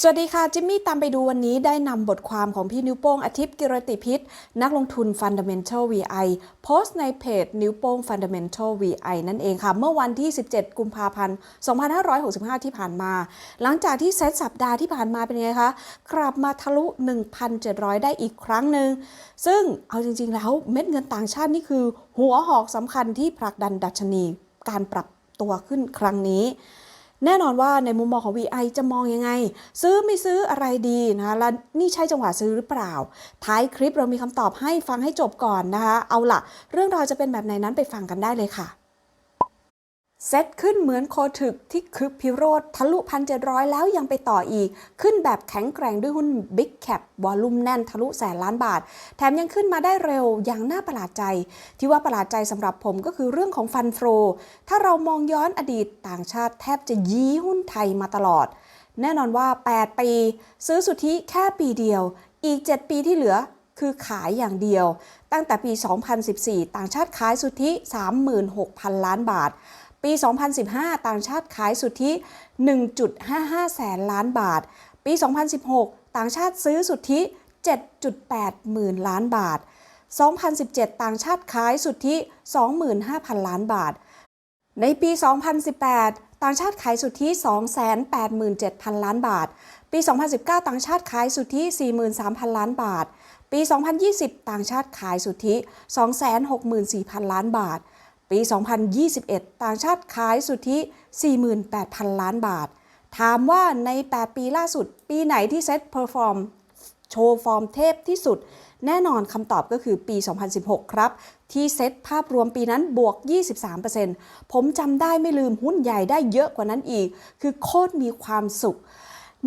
สวัสดีค่ะ จิมมี่ตามไปดูวันนี้ได้นำบทความของพี่นิ้วโป้งอาทิตย์กิรติพิษ นักลงทุน Fundamental VI โพสต์ในเพจนิ้วโป้ง Fundamental VI นั่นเองค่ะ เมื่อวันที่ 17 กุมภาพันธ์ 2565 ที่ผ่านมา หลังจากที่เซตสัปดาห์ที่ผ่านมาเป็นไงคะ กลับมาทะลุ 1,700 ได้อีกครั้งหนึ่ง ซึ่งเอาจริง ๆ แล้วเม็ดเงินต่างชาตินี่คือ หัวหอกสำคัญที่ผลักดันดัชนี การปรับตัวขึ้นครั้งนี้ แน่นอนว่าในมุมมองของ VI จะมองยังไง ซื้อไม่ซื้ออะไรดีนะคะและนี่ใช่จังหวะซื้อหรือเปล่า ท้ายคลิปเรามีคำตอบให้ฟังให้จบก่อนนะคะ เอาละเรื่องราวจะเป็นแบบไหนนั้นไปฟังกันได้เลยค่ะ เซตขึ้นเหมือนโคถึกที่คึกพิโรธทะลุพันเจร้อยแล้วยังไปต่ออีก ขึ้นแบบแข็งแกร่งด้วยหุ้น Big Cap วอลลุ่มแน่นทะลุแสนล้านบาท แถมยังขึ้นมาได้เร็วอย่างน่าประหลาดใจ ที่ว่าประหลาดใจสำหรับผมก็คือเรื่องของฟันโฟถ้าเรามองย้อนอดีตต่างชาติแทบจะยี้หุ้นไทยมาตลอด แน่นอนว่า 8 ปี ซื้อสุทธิแค่ปีเดียว อีก 7 ปีที่เหลือคือขายอย่างเดียว ตั้งแต่ปี 2014 ต่างชาติขายสุทธิ 36,000 ล้านบาท ปี 2015 ต่างชาติขายสุทธิ 1.55 แสนล้านบาท ปี 2016 ต่างชาติซื้อสุทธิ 7.8 หมื่นล้านบาท 2017 ต่างชาติขายสุทธิ 25,000 ล้านบาท ในปี 2018 ต่างชาติขายสุทธิ 287,000 ล้านบาท ปี 2019 ต่างชาติขายสุทธิ 43,000 ล้านบาท ปี 2020 ต่างชาติขายสุทธิ 264,000 ล้านบาท ปี 2021 ต่างชาติขายสุทธิ 48,000 ล้านบาท ถามว่าใน 8 ปีล่าสุด ปีไหนที่เซ็ตเพอร์ฟอร์มโชว์ฟอร์มเทพที่สุด แน่นอนคำตอบก็คือปี 2016 ครับ ที่เซ็ตภาพรวมปีนั้นบวก 23%ผมจำได้ไม่ลืมหุ้นใหญ่ได้เยอะกว่านั้นอีก คือโคตรมีความสุข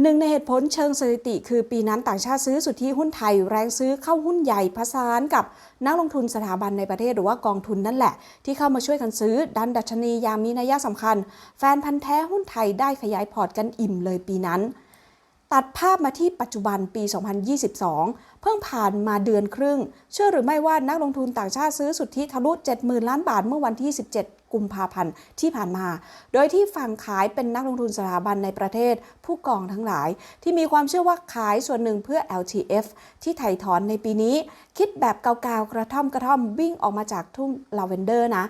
หนึ่งในเหตุผลเชิงสถิติ คือปีนั้นต่างชาติซื้อสุทธิหุ้นไทยแรงซื้อเข้าหุ้นใหญ่ผสานกับนักลงทุนสถาบันในประเทศหรือว่ากองทุนนั่นแหละ ที่เข้ามาช่วยกันซื้อดันดัชนียางมีนัยสำคัญ แฟนพันธ์แท้หุ้นไทยได้ขยายพอร์ตกันอิ่มเลยปีนั้น ตัดภาพมาที่ปัจจุบันปี 2022 เพิ่งผ่านมาเดือนครึ่ง เชื่อหรือไม่ว่านักลงทุนต่างชาติซื้อสุทธิทะลุ 70,000 ล้านบาทเมื่อวันที่ 17กุมภาพันธ์ที่ผ่านมา โดยที่ฝั่งขายเป็นนักลงทุนสถาบันในประเทศ ผู้กองทั้งหลาย ที่มีความเชื่อว่าขายส่วนหนึ่งเพื่อ LTF ที่ไถ่ถอนในปีนี้ คิดแบบเกาๆกระท่อมกระท่อมวิ่งออกมาจากทุ่งลาเวนเดอร์นะ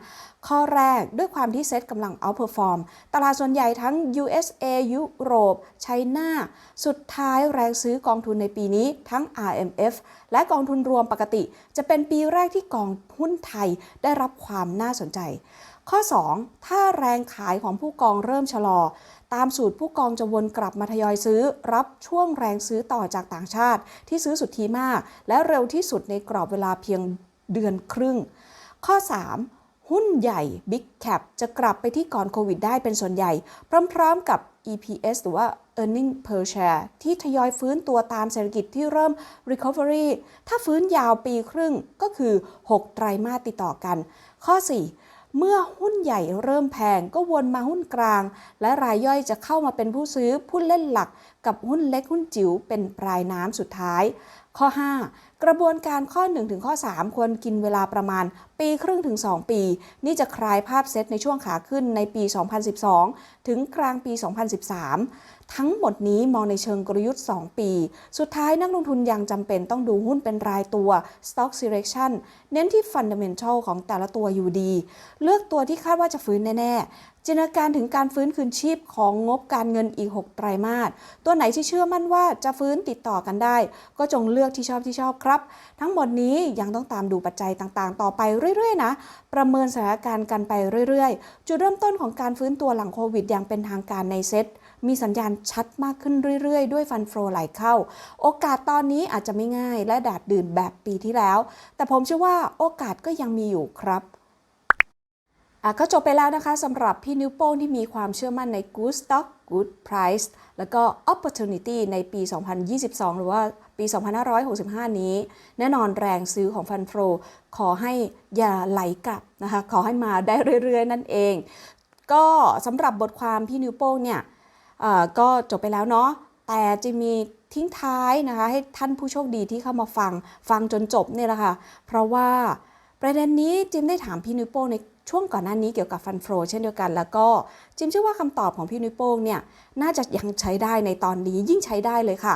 ข้อแรกด้วยความที่เซ็ตกำลังเอาเพอร์ฟอร์มตลาดส่วนใหญ่ทั้ง USA ยุโรปไชน่าสุดท้ายแรงซื้อกองทุนในปีนี้ทั้ง RMF และกองทุนรวมปกติ จะเป็นปีแรกที่กองหุ้นไทยได้รับความน่าสนใจ ข้อ 2 ถ้าแรงขายของผู้กองเริ่มชะลอ ตามสูตรผู้กองจะวนกลับมาทยอยซื้อ รับช่วงแรงซื้อต่อจากต่างชาติ ที่ซื้อสุดทธิมาก และเร็วที่สุดในกรอบเวลาเพียงเดือนครึ่ง ข้อ 3 หุ้นใหญ่ Big Cap จะกลับไปที่ก่อนโควิดได้เป็นส่วนใหญ่ พร้อมๆกับ EPS หรือว่า Earning per share ที่ทยอยฟื้นตัวตามเศรษฐกิจที่เริ่ม Recovery ถ้าฟื้นยาวปีครึ่งก็คือ 6 ไตรมาสติดต่อกัน ข้อ 4 เมื่อหุ้นใหญ่เริ่มแพงก็วนมาหุ้นกลาง และรายย่อยจะเข้ามาเป็นผู้ซื้อผู้เล่นหลัก กับหุ้นเล็กหุ้นจิ๋วเป็นปลายน้ำสุดท้าย ข้อ 5 กระบวนการข้อ 1 ถึงข้อ 3 ควรกินเวลาประมาณ ปีครึ่งถึง 2 ปี นี่จะคลายภาพเซตในช่วงขาขึ้นในปี 2012 ถึงกลางปี 2013 ทั้งหมดนี้มองในเชิงกลยุทธ์ 2 ปี สุดท้ายนักลงทุนยังจำเป็นต้องดูหุ้นเป็นรายตัว stock selection เน้นที่ fundamental ของแต่ละตัวอยู่ดี เลือกตัวที่คาดว่าจะฟื้นแน่ๆ จินตนาการถึงการฟื้นคืนชีพของงบการเงินอีก 6 ไตรมาส ตัวไหนที่เชื่อมั่นว่าจะฟื้นติดต่อกันได้ ก็จงเลือกที่ชอบที่ชอบครับ ทั้งหมดนี้ยังต้องตามดูปัจจัยต่างๆ ต่อไปเรื่อยๆ นะ ประเมินสถานการณ์กันไปเรื่อยๆ จุดเริ่มต้นของการฟื้นตัวหลังโควิดอย่างเป็นทางการในเซ็ต มีสัญญาณชัดมากขึ้นเรื่อยๆ ด้วยฟันโฟไหลเข้า โอกาสตอนนี้อาจจะไม่ง่ายและดาดดื่นแบบปีที่แล้ว แต่ผมเชื่อว่าโอกาสก็ยังมีอยู่ครับอะก็จบไปแล้วนะคะสำหรับพี่นิ้วโป้งที่มีความเชื่อมั่นใน Good Stock Good Price แล้วก็ Opportunity ในปี 2022 หรือว่าปี 2565 นี้ แน่นอนแรงซื้อของฟันโฟขอให้อย่าไหลกลับนะคะ ขอให้มาได้เรื่อยๆ นั่นเอง ก็สำหรับบทความพี่นิ้วโป้งเนี่ย ก็จบไปแล้วเนาะแต่จะมีทิ้งท้ายนะคะ ให้ท่านผู้โชคดีที่เข้ามาฟังฟังจนจบเนี่ยแหละค่ะ เพราะว่าประเด็นนี้จิมได้ถามพี่นุ้ยโป้งในช่วงก่อนหน้านี้เกี่ยวกับฟันโฟเช่นเดียวกัน แล้วก็จิมเชื่อว่าคำตอบของพี่นุ้ยโป้งเนี่ยน่าจะยังใช้ได้ในตอนนี้ยิ่งใช้ได้เลยค่ะ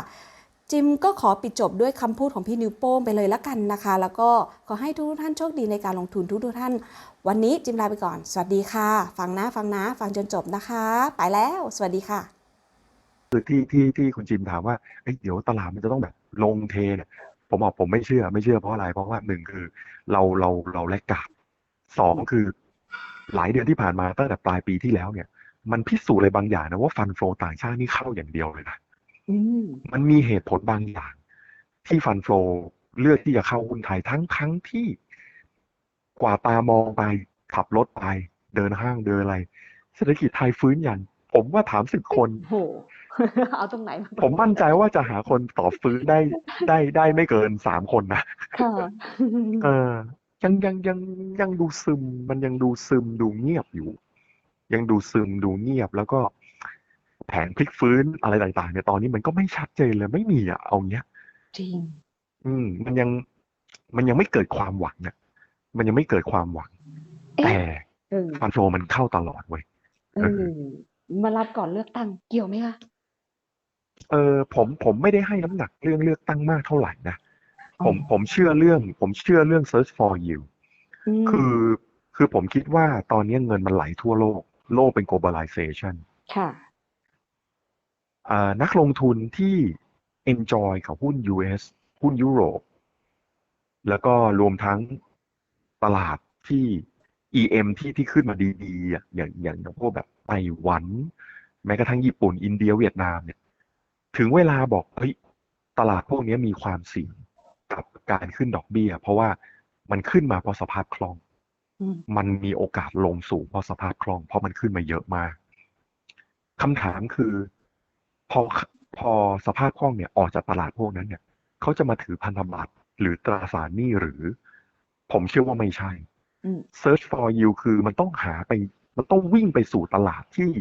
จิมก็ขอปิดจบด้วยคำพูดของพี่นิวโป้งไปเลยละกันนะคะ แล้วก็ขอให้ทุกท่านโชคดีในการลงทุนทุกท่าน วันนี้จิมลาไปก่อน สวัสดีค่ะ ฟังนะฟังนะ ฟังจนจบนะคะ ไปแล้ว สวัสดีค่ะ คือที่ที่ที่คุณจิมถามว่าเอ้ยเดี๋ยวตลาดมันจะต้องแบบลงเทเนี่ยผมบอกผมไม่เชื่อไม่เชื่อเพราะอะไรเพราะว่าหนึ่งคือเราเราเราแลกกาดสองคือ หลายเดือนที่ผ่านมาตั้งแต่ปลายปีที่แล้วเนี่ย มันพิสูจน์อะไรบางอย่างนะว่าฟันโฟต่างชาตินี่เข้าอย่างเดียวเลยนะ มมันมีเหตุผลบางอย่าง ที่ฟันโฟเลือกที่จะเข้าหุ้นไทยทั้งทั้งที่กว่าตามองไปขับรถไป เดินห้างเดินอะไร เศรษฐกิจไทยฟื้นอย่างผมว่าถามสิบคนโหเอาตรงไหนมาผมมั่นใจว่าจะหาคนตอบฟื้นได้ได้ได้ไม่เกินสามคนนะค่ะเออ ยังยังยังยังดูซึม มันยังดูซึมดูเงียบอยู่ ยังดูซึมดูเงียบแล้วก็ แผนพลิกฟื้นอะไรต่างๆเนี่ยตอนนี้มันก็ไม่ชัดเจนเลยไม่มีอะเอาเนี้ยจริง อืม มันยังมันยังไม่เกิดความหวังเนี่ยมันยังไม่เกิดความหวังเอ๊ะแต่เออฟันโฟมันเข้าตลอดเว้ยเออมารับก่อนเลือกตั้งเกี่ยวไหมคะเออผมผมไม่ได้ให้น้ำหนักเรื่องเลือกตั้งมากเท่าไหร่นะผมผมเชื่อเรื่อง ผมเชื่อเรื่อง search for you มคือคือผมคิดว่าตอนนี้เงินมันไหลทั่วโลก โลกเป็น globalization ค่ะอ่า นักลงทุนที่ enjoy กับหุ้น US หุ้นยุโรป แล้วก็รวมทั้งตลาดที่ EM ที่ที่ขึ้นมาดีๆอะอย่างอย่างอย่างพวกแบบไต้หวัน แม้กระทั่งญี่ปุ่น อินเดียเวียดนามเนี่ย ถึงเวลาบอกเฮ้ยตลาดพวกนี้มีความเสี่ยงกับการขึ้นดอกเบี้ย เพราะว่ามันขึ้นมาเพราะสภาพคล่องอืมมันมีโอกาสลงสูงเพราะสภาพคล่อง เพราะมันขึ้นมาเยอะมากคำถามคือ พอพอสภาพคล่องเนี่ยออกจากตลาดพวกนั้นเนี่ยเขาจะมาถือพันธบัตรหรือตราสารหนี้หรือ ผมเชื่อว่าไม่ใช่อืม search for you คือมันต้องหาไป มันต้องวิ่งไปสู่ตลาดที่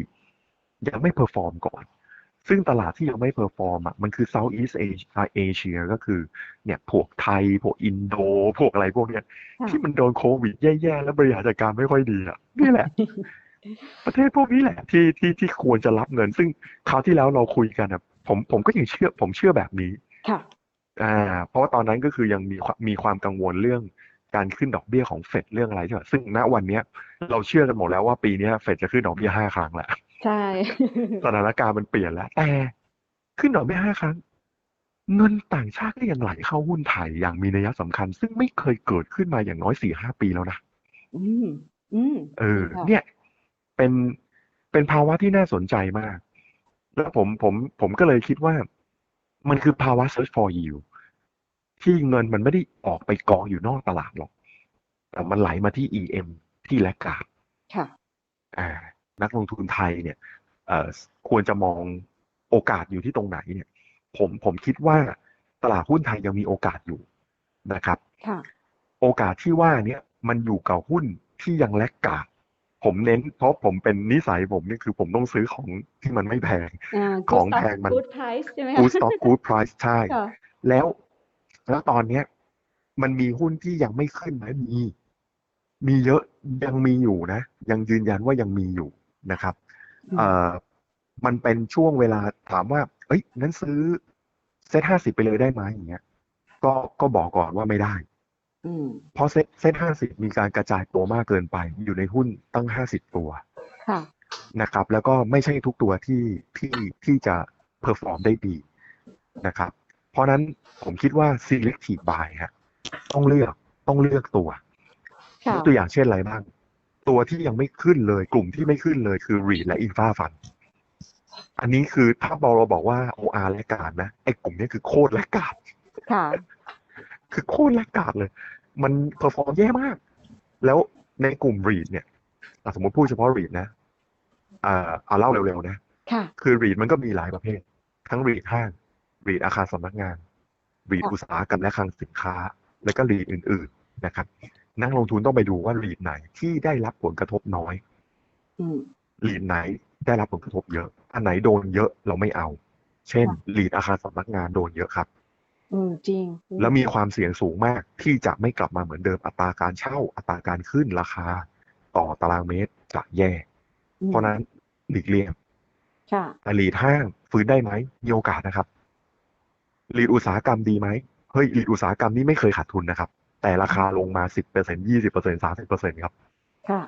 ยังไม่เพอร์ฟอร์มก่อน ซึ่งตลาดที่ยังไม่เพอร์ฟอร์มอะมันคือ Southeast Asia Asia ก็คือเนี่ยพวกไทย พวกอินโด พวกอะไรพวกเนี้ยค่ะที่มันโดนโควิดแย่ๆ แล้วบริหารจัดการไม่ค่อยดีอะนี่แหละ ประเทศพวกนี้แหละที่ที่ที่ควรจะรับเงิน ซึ่งคราวที่แล้วเราคุยกันอะผมผมก็ยังเชื่อ ผมเชื่อแบบนี้ค่ะอ่า เพราะว่าตอนนั้นก็คือยังมีความมีความกังวลเรื่องการขึ้นดอกเบี้ยของเฟดเรื่องอะไรใช่ไหมซึ่งณวันเนี้ย เราเชื่อกันหมดแล้วว่าปีเนี้ยเฟดจะขึ้นดอกเบี้ยห้าครั้งแหละใช่สถานการณ์มันเปลี่ยนแล้วแต่ขึ้นดอกเบี้ยห้าครั้ง เงินต่างชาติก็ยังไหลเข้าหุ้นไทยอย่างมีนัยสำคัญ ซึ่งไม่เคยเกิดขึ้นมาอย่างน้อยสี่ห้าปีแล้วนะอืมอืมเออค่ะเนี่ย เป็นเป็นภาวะที่น่าสนใจมาก แล้วผมผมผมก็เลยคิดว่า มันคือภาวะ search for yield ที่เงินมันไม่ได้ออกไปกองอยู่นอกตลาดหรอก แต่มันไหลมาที่ EM ที่แลกกาดค่ะอ่านักลงทุนไทยเนี่ยเอ่อควรจะมองโอกาสอยู่ที่ตรงไหนเนี่ย ผมผมคิดว่าตลาดหุ้นไทยยังมีโอกาสอยู่นะครับ ค่ะ โอกาสที่ว่าเนี่ยมันอยู่กับหุ้นที่ยังแลกกาด ผมเน้นเพราะผมเป็นนิสัยผมนี่คือผมต้องซื้อของที่มันไม่แพงอ่าของ good แพงมัน good price ใช่ไหมคะ good stock good price ใช่ค่ะแล้วแล้วตอนเนี้ย มันมีหุ้นที่ยังไม่ขึ้นไหมมี มีเยอะยังมีอยู่นะ ยังยืนยันว่ายังมีอยู่นะครับอืมเอ่อมันเป็นช่วงเวลาถามว่า เอ้ยนั้นซื้อเซ็ตห้าสิบไปเลยได้ไหมอย่างเงี้ย ก็ก็บอกก่อนว่าไม่ได้อืม เพราะเซ็ตเซ็ตห้าสิบมีการกระจายตัวมากเกินไป อยู่ในหุ้นตั้งห้าสิบตัวค่ะนะครับ แล้วก็ไม่ใช่ทุกตัวที่ที่ที่จะเพอร์ฟอร์มได้ดีนะครับ เพราะนั้นผมคิดว่า selective buy ฮะต้องเลือกต้องเลือกตัวค่ะยกตัวอย่างเช่นอะไรบ้าง ตัวที่ยังไม่ขึ้นเลยกลุ่มที่ไม่ขึ้นเลยคือ REIT และ Infra Fund อันนี้คือถ้าเราบอกว่า OR และกาดนะไอ้กลุ่มนี้คือโคตรและกาด ค่ะคือโคตรและกาดเลย มันเพอร์ฟอร์มแย่มาก แล้วในกลุ่ม REIT เนี่ยอะสมมติพูดเฉพาะ REIT นะอ่าเอาเล่าเร็วๆนะค่ะคือ REIT มันก็มีหลายประเภท ทั้ง REIT ห้าง REIT อาคารสำนักงาน REIT ค่ะอุตสาหกรรมและคลังสินค้า แล้วก็ REIT อื่น ๆนะครับ นักลงทุนต้องไปดูว่า REIT ไหนที่ได้รับผลกระทบน้อยอืม REIT ไหนได้รับผลกระทบเยอะ อันไหนโดนเยอะเราไม่เอา เช่น REIT อาคารสำนักงานโดนเยอะครับ อืมจริง แล้วมีความเสี่ยงสูงมากที่จะไม่กลับมาเหมือนเดิมอัตราการเช่า อัตราการขึ้นราคา ต่อตารางเมตรจะแย่อืมเพราะฉะนั้นหลีกเลี่ยงค่ะแต่ลีดห้างฟื้นได้ไหมมีโอกาสนะครับลีดอุตสาหกรรมดีไหมเฮ้ยลีดอุตสาหกรรมนี่ไม่เคยขาดทุนนะครับ แต่ราคาลงมาสิบเปอร์เซ็นยี่สิบเปอร์เซ็นสามสิบเปอร์เซ็นครับ ค่ะ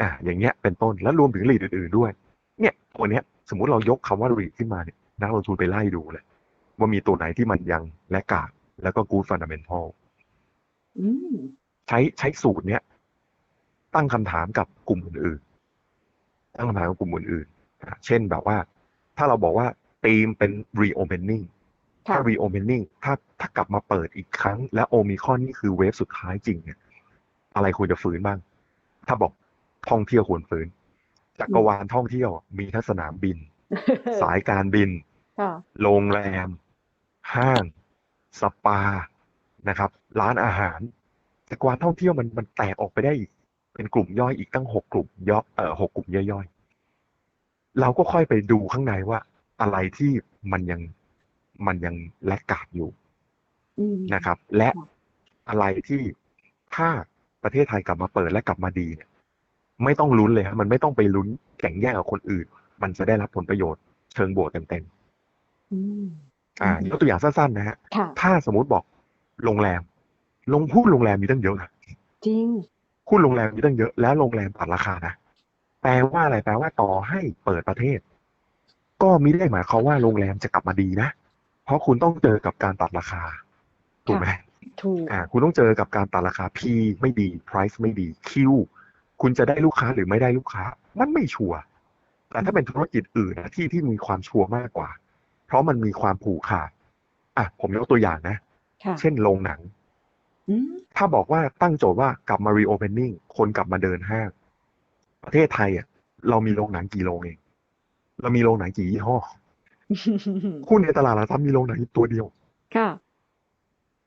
อ่า อย่างเงี้ยเป็นต้นแล้วรวมถึงลีดอื่นๆด้วย เนี่ยตัวเนี้ย สมมุติเรายกคำว่าลีดขึ้นมาเนี่ยนักลงทุนไปไล่ดูเลย ว่ามีตัวไหนที่มันยังและกาดแล้วก็กูดฟันดัมเ n นทัลอืมใช้ใช้สูตรเนี้ย ตั้งคำถามกับกลุ่มอื่นๆ ตั้งคำถามกับกลุ่มอื่นๆอะเช่นแบบว่า ถ้าเราบอกว่าธีมเป็น reopening ค่ะถ้า reopening ถ้าถ้ากลับมาเปิดอีกครั้ง และโอมิคอนนี่คือเวฟสุดท้ายจริงเนี่ย อะไรควรจะฟื้นบ้าง ถ้าบอกท่องเที่ยวควรฟื้น จักรวาลท่องเที่ยวมีทั้งสนามบิน สายการบินค่ะโรงแรม ห้าง สปานะครับ ร้านอาหาร แต่กวารท่องเที่ยวมันมันแตกออกไปได้อีก เป็นกลุ่มย่อยอีกตั้งหกกลุ่มย่อเอ่อหกกลุ่มย่อยๆเราก็ค่อยไปดูข้างในว่า อะไรที่มันยังมันยังแลกกาดอยู่อืมนะครับ และค่ะอะไรที่ถ้าประเทศไทยกลับมาเปิดและกลับมาดีเนี่ย ไม่ต้องลุ้นเลยครับมันไม่ต้องไปลุ้นแข่งแย่งกับคนอื่น มันจะได้รับผลประโยชน์เชิงบวกเต็มอืมๆ อ่ายกตัวอย่างสั้นๆนะฮะค่ะถ้าสมมุติบอกโรงแรม ลงหุ้นโรงแรมมีตั้งเยอะนะจริงหุ้นโรงแรมมีตั้งเยอะแล้วโรงแรมตัดราคานะแปลว่าอะไรแปลว่าต่อให้เปิดประเทศ ก็มิได้หมายความว่าโรงแรมจะกลับมาดีนะ เพราะคุณต้องเจอกับการตัดราคาถูกไหมถูกอ่าคุณต้องเจอกับการตัดราคา P ไม่ดี price ไม่ดี Q คุณจะได้ลูกค้าหรือไม่ได้ลูกค้า มันไม่ชัวร์แต่ถ้าเป็นธุรกิจอื่นนะที่ที่มีความชัวร์มากกว่า เพราะมันมีความผูกขาดอะผมยกตัวอย่างนะค่ะเช่นโรงหนังอืมถ้าบอกว่าตั้งโจทย์ว่ากลับมา reopening คนกลับมาเดินห้าง ประเทศไทยอะเรามีโรงหนังกี่โรงเอง เรามีโรงหนังกี่ยี่ห้อหุ้นในตลาดหลักทรัพย์มีโรงหนังอยู่ตัวเดียว ค่ะ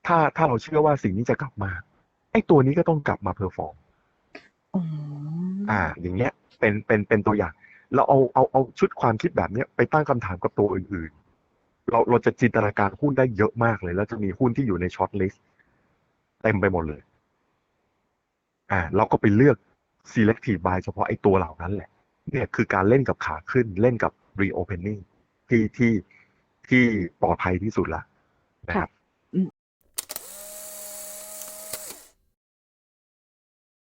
ถ้าถ้าเราเชื่อว่าสิ่งนี้จะกลับมาไอ้ตัวนี้ก็ต้องกลับมาเพอร์ฟอร์มอืมอ่า อย่างเงี้ย เป็นเป็นเป็นตัวอย่าง เราเอาเอาเอาชุดความคิดแบบเนี้ยไปตั้งคำถามกับตัวอื่นๆ เราเราจะจินตนาการหุ้นได้เยอะมากเลย แล้วจะมีหุ้นที่อยู่ในช็อตลิสต์เต็มไปหมดเลย อ่า เราก็ไปเลือก selective buy เฉพาะไอ้ตัวเหล่านั้นแหละ เนี่ยคือการเล่นกับขาขึ้นเล่นกับ reopening ที่ที่ที่ปลอดภัยที่สุดละนะครับ